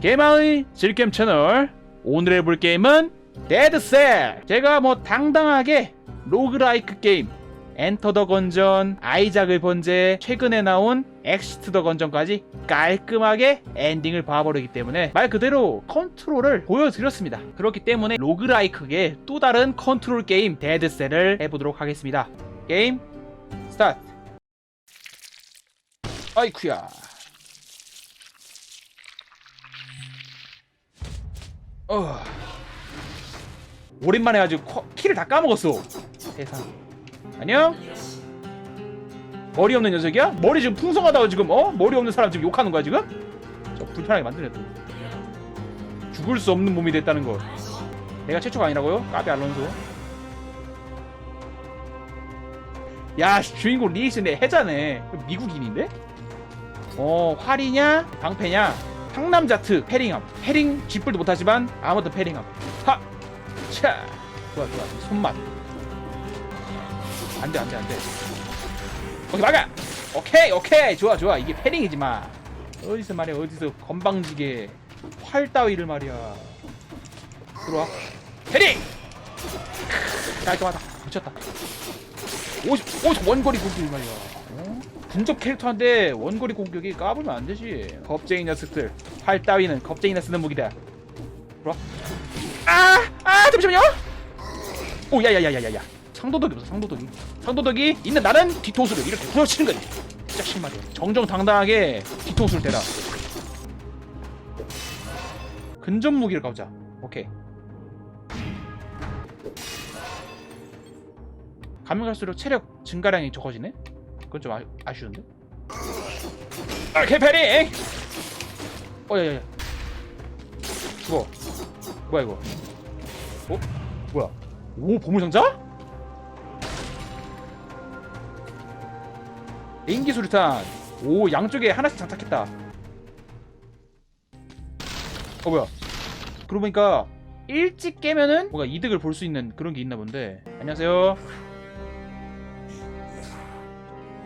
게임의 질겜 채널 오늘 해볼 게임은 데드셀 제가 뭐 당당하게 로그라이크 게임 엔터 더 건전, 아이작의 번제, 최근에 나온 엑시트 더 건전까지 깔끔하게 엔딩을 봐버리기 때문에 말 그대로 컨트롤을 보여드렸습니다. 그렇기 때문에 로그라이크의 또 다른 컨트롤 게임 데드셀을 해보도록 하겠습니다. 게임 스타트 아이쿠야 어. 오랜만에 커- 키를 다 까먹었어. 세상. 안녕? 머리 없는 녀석이야? 머리 지금 풍성하다고 지금 어? 머리 없는 사람 지금 욕하는 거야 지금? 저 불편하게 만드네 또. 죽을 수 없는 몸이 됐다는 거. 내가 최초가 아니라고요? 까비 알론소. 야 씨, 주인공 내 해자네. 미국인인데? 어 활이냐 방패냐 상남자 특 패링함 패링 쥐뿔도 못하지만 아무도 패링함 하! 차! 좋아 좋아. 손맛. 안돼 안돼 안돼. 오케이 막아! 오케이 오케이! 좋아 좋아. 이게 패링이지만 어디서 말이야 어디서 건방지게 활 따위를 말이야. 들어와! 크, 깔끔하다. 미쳤다. 50, 50 원거리 공격 말이야. 어? 분접 캐릭터인데 원거리 공격이 까불면 안 되지. 겁쟁이 녀석들. 활 따위는 겁쟁이나 쓰는 무기다. 들어와. 아! 아! 잠시만요! 오, 야, 야, 야, 야, 야, 야. 상도덕이 없어, 상도덕이. 상도덕이 있는 나는 뒤통수를 이렇게 후려치는 거지. 자식 말이야. 정정당당하게 뒤통수를 대라. 근접 무기를 가보자. 오케이. 가면 갈수록 체력 증가량이 적어지네? 그건 좀 아, 아쉬운데? 아, 개패링! 어, 야, 야, 야. 죽어. 뭐야, 이거? 어? 뭐야? 오, 보물상자? 인기 수류탄. 오, 양쪽에 하나씩 장착했다. 어, 뭐야? 그러고 보니까 일찍 깨면은 뭔가 이득을 볼 수 있는 그런 게 있나 본데. 안녕하세요.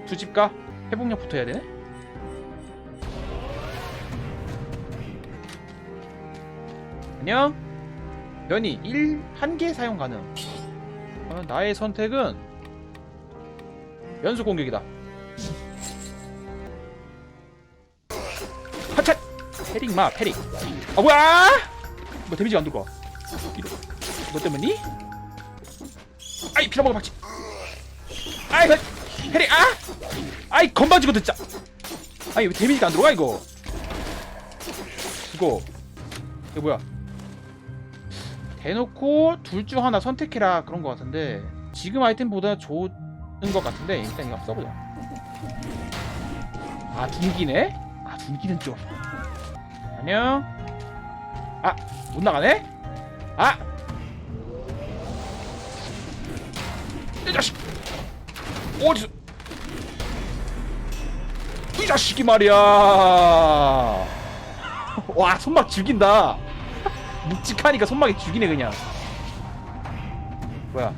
수집가? 회복약부터 해야 되네? 안녕? 연이 1, 1개 사용 가능 어, 나의 선택은 연속 공격이다 하차! 패링 마 패링 아 뭐야! 뭐 데미지가 안 이거 너 때문이? 아이 빌어먹어 박치 아이 그 패링 아! 아이 건방지고 듣자. 아니 왜 데미지가 안 들어가 이거? 이거. 이거 뭐야? 대놓고 둘 중 하나 선택해라 그런 거 같은데. 지금 아이템보다 좋은 것 같은데 일단 이거 써보자. 아 둔기네? 아 둔기는 좀. 안녕. 아 못 나가네? 아! 이 자식! 어디서 이 자식이 말이야. 와 손막 죽인다. 묵직하니까 손막이 죽이네 그냥. 뭐야.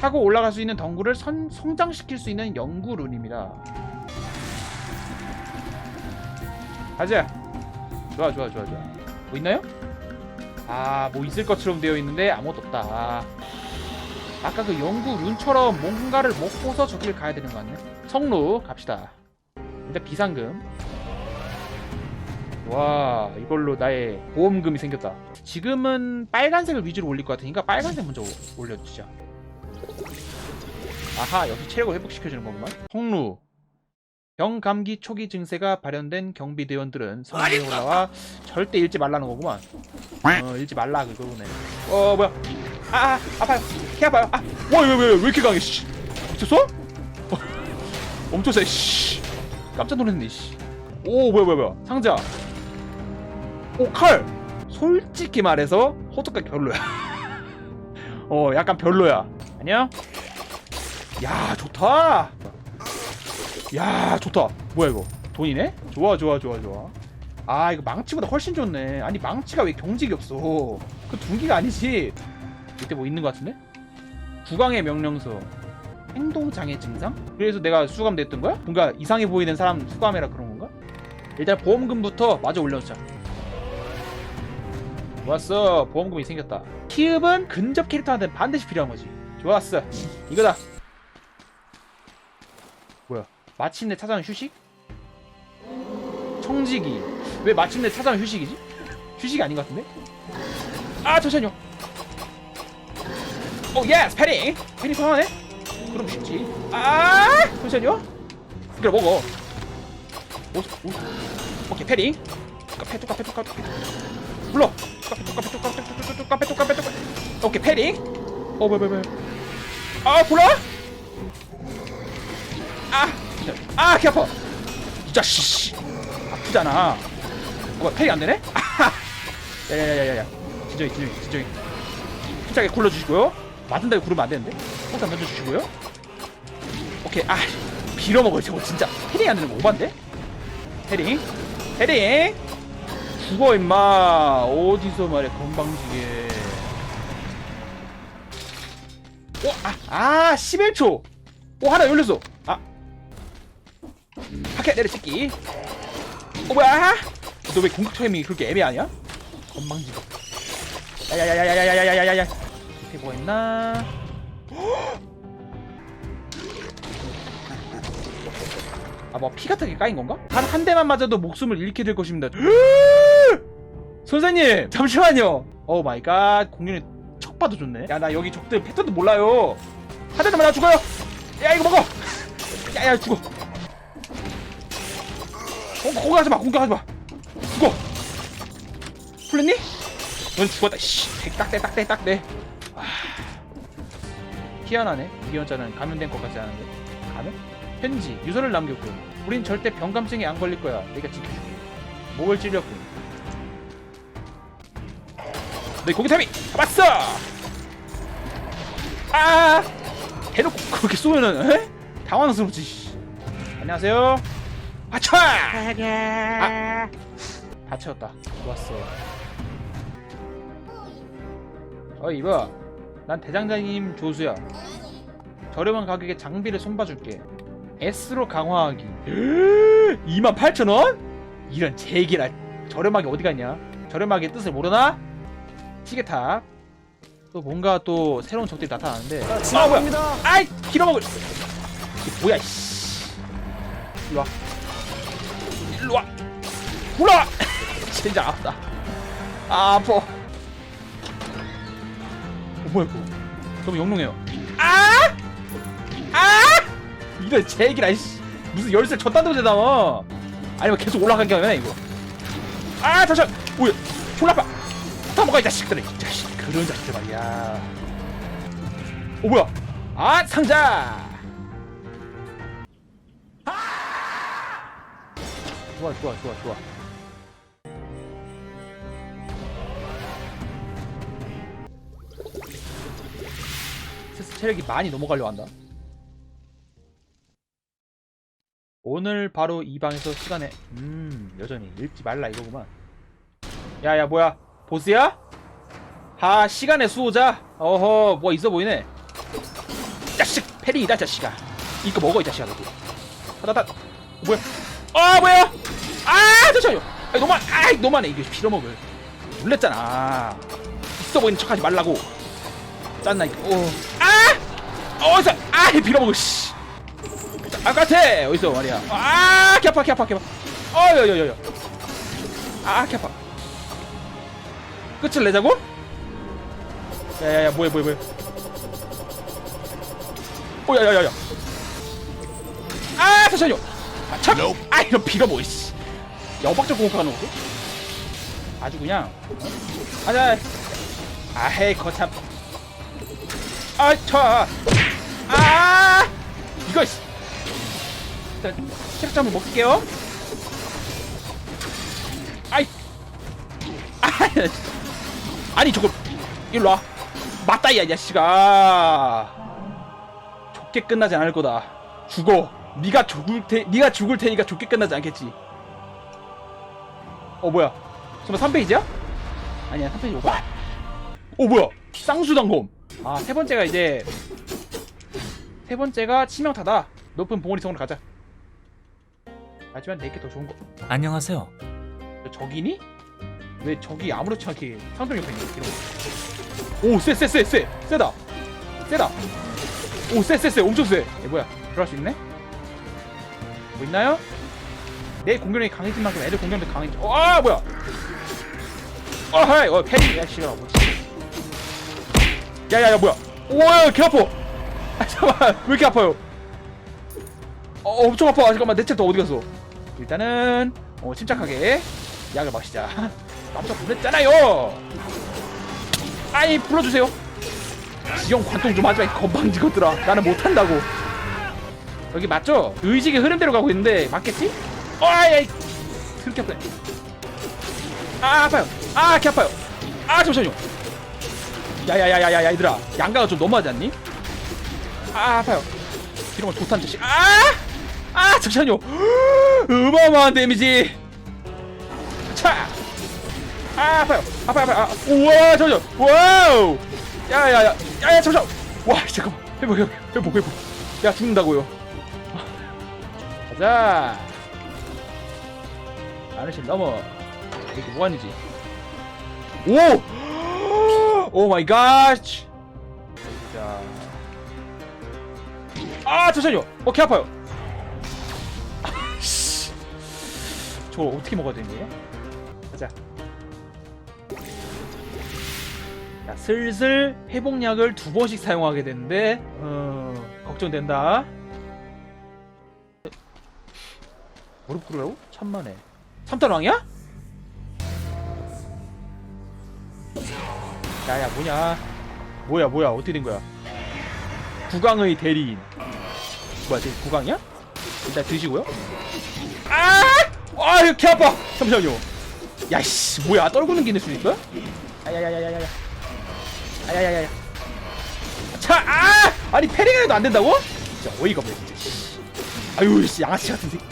타고 올라갈 수 있는 덩굴을 선, 성장시킬 수 있는 연구 룬입니다. 가자. 좋아 좋아 좋아 좋아. 뭐 있나요? 아 뭐 있을 것처럼 되어 있는데 아무것도 없다. 아까 그 연구 룬처럼 뭔가를 먹고서 저길 가야 되는 거 같네 성루 갑시다 일단 비상금. 와 이걸로 나의 보험금이 생겼다. 지금은 빨간색을 위주로 올릴 것 같으니까 빨간색 먼저 오- 올려주자. 아하 역시 체력을 회복시켜주는 거구만. 홍루. 병 감기 초기 증세가 발현된 경비대원들은 성에 올라와 절대 잃지 말라는 거구만. 어 잃지 말라 그거네. 어 뭐야? 아, 아 아파요. 개 아파요. 아와왜왜 왜 왜 이렇게 강해 씨. 미쳤어? 어, 엄청 세 씨 깜짝 놀랐네 씨 오 뭐야 뭐야 뭐야. 상자. 오 칼. 솔직히 말해서 호두가 별로야. 어 약간 별로야. 안녕? 야 좋다. 야 좋다. 뭐야 이거? 돈이네? 좋아 좋아 좋아 좋아. 아 이거 망치보다 훨씬 좋네. 아니 망치가 왜 경직이 없어? 그 둔기가 아니지. 이때 뭐 있는 것 같은데? 구강의 명령서 행동장애 증상? 그래서 내가 수감됐던 거야? 뭔가 이상해 보이는 사람 수감해라 그런 건가? 일단 보험금부터 마저 올려주자 좋았어 보험금이 생겼다 키흡은 근접 캐릭터한테 반드시 필요한 거지 좋았어 이거다 뭐야 마침내 찾아온 휴식? 청지기 왜 마침내 찾아온 휴식이지? 휴식이 아닌 것 같은데? 아 잠시만요 오 예스 패링 패링 통하네? 그럼 쉽지. 아! 잠시만요. 그래 먹어. 오, 오. 오케이 패링 뚜까패 뚜까패 뚜까패 불러. 뚜까패 뚜까패 뚜까패 뚜까패 뚜까패 뚜까패 뚜까패 오케이 패링 어 뭐야 뭐야 아 불러 아아귀 아파. 이 자식 아프잖아. 뭐야 패링 안 되네? 야야야야야. 진정이 진정이 진정이 힘차게 굴러주시고요. 맞은다고 구르면 안 되는데 폭탄 던져주시고요. 오케이 아 빌어먹어 저거 진짜. 패링 안 되는 거 오반데? 패링 패링 죽어 임마. 어디서 말해 건방지게. 오, 아, 아 11초. 오 하나 열렸어. 아. 파켓 내려찍기 어 뭐야? 너 왜 공격 타이밍이 그렇게 애매하냐? 건방지게 야야야야야야야야야야야 밑에 뭐가 있나 아 뭐 피 같은 게 까인 건가? 단 한 대만 맞아도 목숨을 잃게 될 것입니다. 선생님 잠시만요. 오 마이 갓 공룡이 척 봐도 좋네. 야 나 여기 적들 패턴도 몰라요. 한 대만 맞아 죽어요. 야 이거 먹어. 야 야 죽어. 어, 공격하지 마 공격하지 마. 죽어. 풀렸니? 넌 죽었다. 씨 딱대 딱대 딱대. 아... 희한하네. 이기원자는 감염된 것 같지 않은데. 감염? 편지 유서를 남겼군. 우린 절대 병감증에 안 걸릴 거야. 내가 지켜줄게. 목을 찔렸군. 너희 고기 타미 잡았어! 아! 대놓고 그렇게 쏘면은 에? 당황스럽지 씨. 안녕하세요. 아차! 아, 다 채웠다. 좋았어. 어 이봐 난 대장장님 조수야. 저렴한 가격에 장비를 손봐줄게. S로 강화하기. 28,000원? 이런 제기라 저렴하게 어디 갔냐? 저렴하게 뜻을 모르나? 시계탑. 또 뭔가 또 새로운 적들이 나타나는데. 아 뭐야? 아이 길어먹을. 이게 뭐야 씨. 일로 와. 일로 와. 올라와 진짜 아프다. 아 아파. 어, 뭐야 이거? 너무 영롱해요. 아! 아! 이런 제기라 씨. 무슨 열쇠 졌다는 데나 아니면 계속 올라가게 하면 이거. 아 잠시만. 뭐야? 졸라 아파 다 먹어 이 자식들아 이 자식 그런 자식들 말이야. 어 뭐야? 아 상자! 좋아 좋아 좋아 좋아 체력이 많이 넘어가려 한다. 오늘 바로 이 방에서 시간에 음 여전히 읽지 말라 이거구만. 야야 뭐야? 보스야? 하 시간의 수호자? 어허 뭐 있어 보이네. 자식 페리이다 자식아. 이거 먹어 이 자식아 너도. 하다다. 뭐야? 아 뭐야? 아 잠시만요. 아 너만 아 너만해 이게 빌어먹을. 놀랬잖아. 있어 보이는 척하지 말라고. 짠나 이거. 어아 어디서? 아 빌어먹을 씨. 아까태! 어디서 말이야? 아 개아파 개아파 개아파. 어여여여여. 아 개아파. 끝을 내자고? 야야야 뭐야 뭐야 뭐야 오야야야야. 아 잠시만요. 아, 참! 아 이런 비가 뭐 씨. 여박적 공격하는 거고 아주 그냥. 아자 아헤이 거참. 아차. 아 이거 씨. 일단 체력자 한번 먹을게요. 아이. 아 아니 저거 일로 와. 맞다 야 야씨가. 좋게 끝나지 않을 거다. 죽어. 네가 죽을 테 네가 죽을 테니까 좋게 끝나지 않겠지. 어 뭐야. 설마 3페이지야? 아니야 3페이지 오바 어 뭐야. 쌍수단검. 아 세 번째가 이제 세 번째가 치명타다. 높은 봉우리성으로 가자. 하지만 내게 더 좋은 거. 안녕하세요. 너 적이니? 왜 저기 아무렇지 않게 상점 옆에 있는 이런 오쎄 쎄 쎄 쎄. 세다. 세다. 오 쎄 쎄 쎄. 엄청 쎄. 얘 뭐야. 들어갈 수 있네? 뭐 있나요? 내 공격력이 강해진 만큼 애들 공격력도 강해지 어아 뭐야. 어 하이. 어 패리 야 싫어 뭐지? 야 야 야 뭐야. 오야 개 아파 아 잠깐만 왜 이렇게 아파요? 어 엄청 아파. 잠깐만 내 챕터 어디 갔어? 일단은 어 침착하게 약을 마시자. 깜짝 놀랐잖아요. 아이 불러주세요. 지형 관통 좀 하지 마 건방지 것들아. 나는 못한다고. 여기 맞죠? 의식의 흐름대로 가고 있는데 맞겠지? 어이 그렇게 아파요 아 아파요. 아 개 아파요. 아 잠시만요. 야야야야야 얘들아. 양가가 좀 너무하지 않니? 아 아파요. 이런 걸 좋다는 자식 아! 아 잠시만요. 어마어마한 데미지. 차! 아 아파요. 아파요 아파요. 아, 우와 잠시만 와우! 야야야 야야 잠시만 와 잠깐만. 회복 회복 회복 회복. 야 죽는다고요. 가자. 아르신 넘어. 이게 무한이지. 오! 오 마이 갓! 아, 잠시만요. 어, 개 아파요. 아씨. 저 어떻게 먹어야 되는 거예요? 가자. 자, 슬슬 회복약을 두 번씩 사용하게 되는데, 어, 걱정된다. 무릎 꿇으라고? 천만에. 삼탄왕이야? 야야 뭐냐 뭐야 뭐야 어떻게 된 거야 국왕의 대리인 뭐야 쟤 국왕이야? 일단 드시고요 아! 아유 개 아파 잠시만요 야씨 뭐야 떨구는 게 있을 수 있어? 야야야야야야 야야야야야 자 아! 아니 패링해도 안 된다고? 진짜 어이가 없네 진짜 씨. 아유 씨 양아치 같은 새끼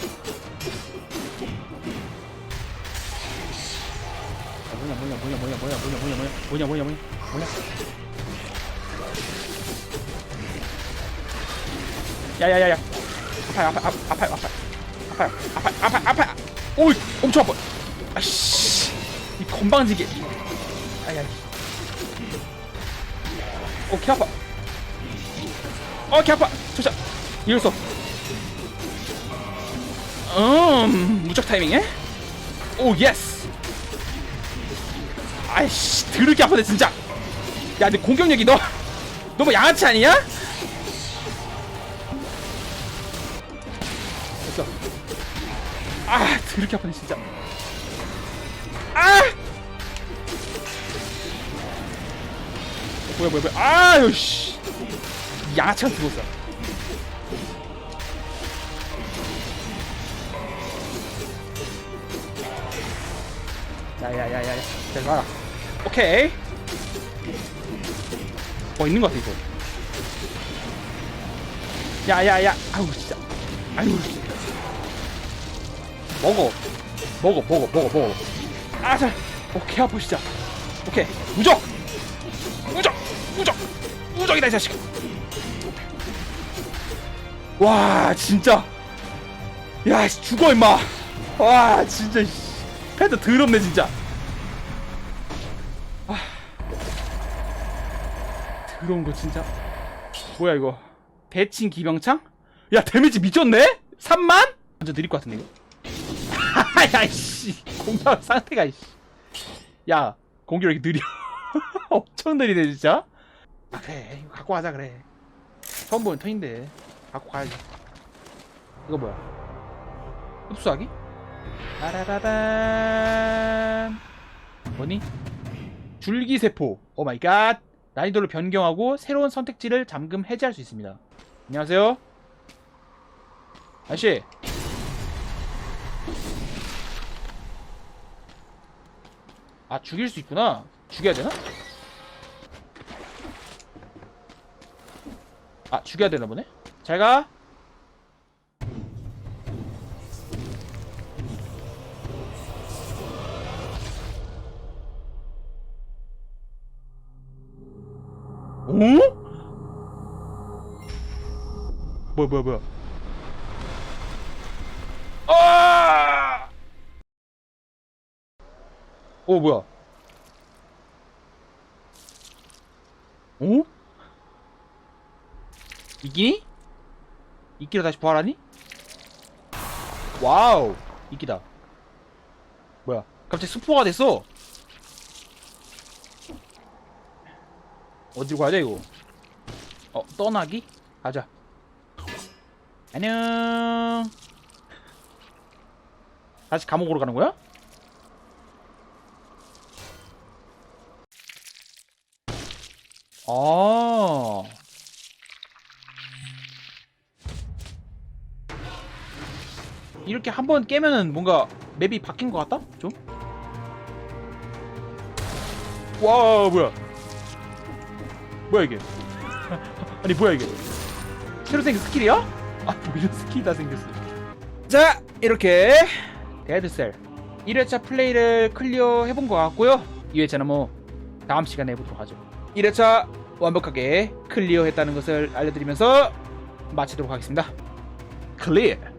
뭐냐 뭐냐 뭐냐 뭐냐 뭐냐 뭐냐 뭐냐 뭐냐 뭐냐 뭐냐 뭐냐 야야야야. 아파요 아파 아파 아파요 아파요. 아파요 아파요 아파요 아파요. 오이 엄청 아파. 아씨. 이 건방지게. 아야 오개 아파. 어개 아파. 조자 이럴 수 음 무적 타이밍에? 오 예스. 아이씨 드럽게 아프네 진짜. 야 근데 공격력이 너 너무 양아치 아니냐? 아 드럽게 아프네 진짜. 아! 뭐야 뭐야 뭐야. 아유 씨. 양아치가 들어왔어. 야야야야야. 잘 가라. 오케이. 뭐 있는 거 같아 이거. 야야야. 아우 진짜. 아유 먹어. 먹어 먹어 먹어 먹어. 아자. 오케이 진짜 오케이. 무적! 무적! 무적! 무적이다 이 자식. 와 진짜. 야 씨, 죽어 임마. 와 진짜 씨. 패드 더럽네 진짜. 아. 더러운 거 진짜. 뭐야 이거? 대칭 기병창? 야 데미지 미쳤네? 3만? 완전 느릴 것 같은데 이거 야 이씨. 공격 상태가 이씨. 야 공격력이 느려. 엄청 느리네 진짜. 아 그래. 이거 갖고 가자 그래. 처음 보는 턴인데. 갖고 가야지. 이거 뭐야? 흡수하기? 따라라란. 뭐니? 줄기세포. 오 마이 갓. 난이도를 변경하고 새로운 선택지를 잠금 해제할 수 있습니다. 안녕하세요. 아저씨 아 죽일 수 있구나 죽여야 되나? 아 죽여야 되나 보네 잘가 오? 뭐야 뭐야 뭐야 아! 어 뭐야? 오? 이기니? 이끼로 다시 부활하니? 와우 이끼다 뭐야 갑자기 스포가 됐어 어디로 가자 이거 어 떠나기? 가자 안녕 다시 감옥으로 가는 거야? 아. 이렇게 한 번 깨면은 뭔가 맵이 바뀐 것 같다? 좀? 와 뭐야? 뭐야 이게? 아니 뭐야 이게? 새로 생긴 스킬이야? 아뭐 이런 스킬이 다 생겼어. 자 이렇게 데드셀 1회차 플레이를 클리어 해본 것 같고요. 2회차는 뭐 다음 시간에 해보도록 하죠 1회차 완벽하게 클리어 했다는 것을 알려드리면서 마치도록 하겠습니다. 클리어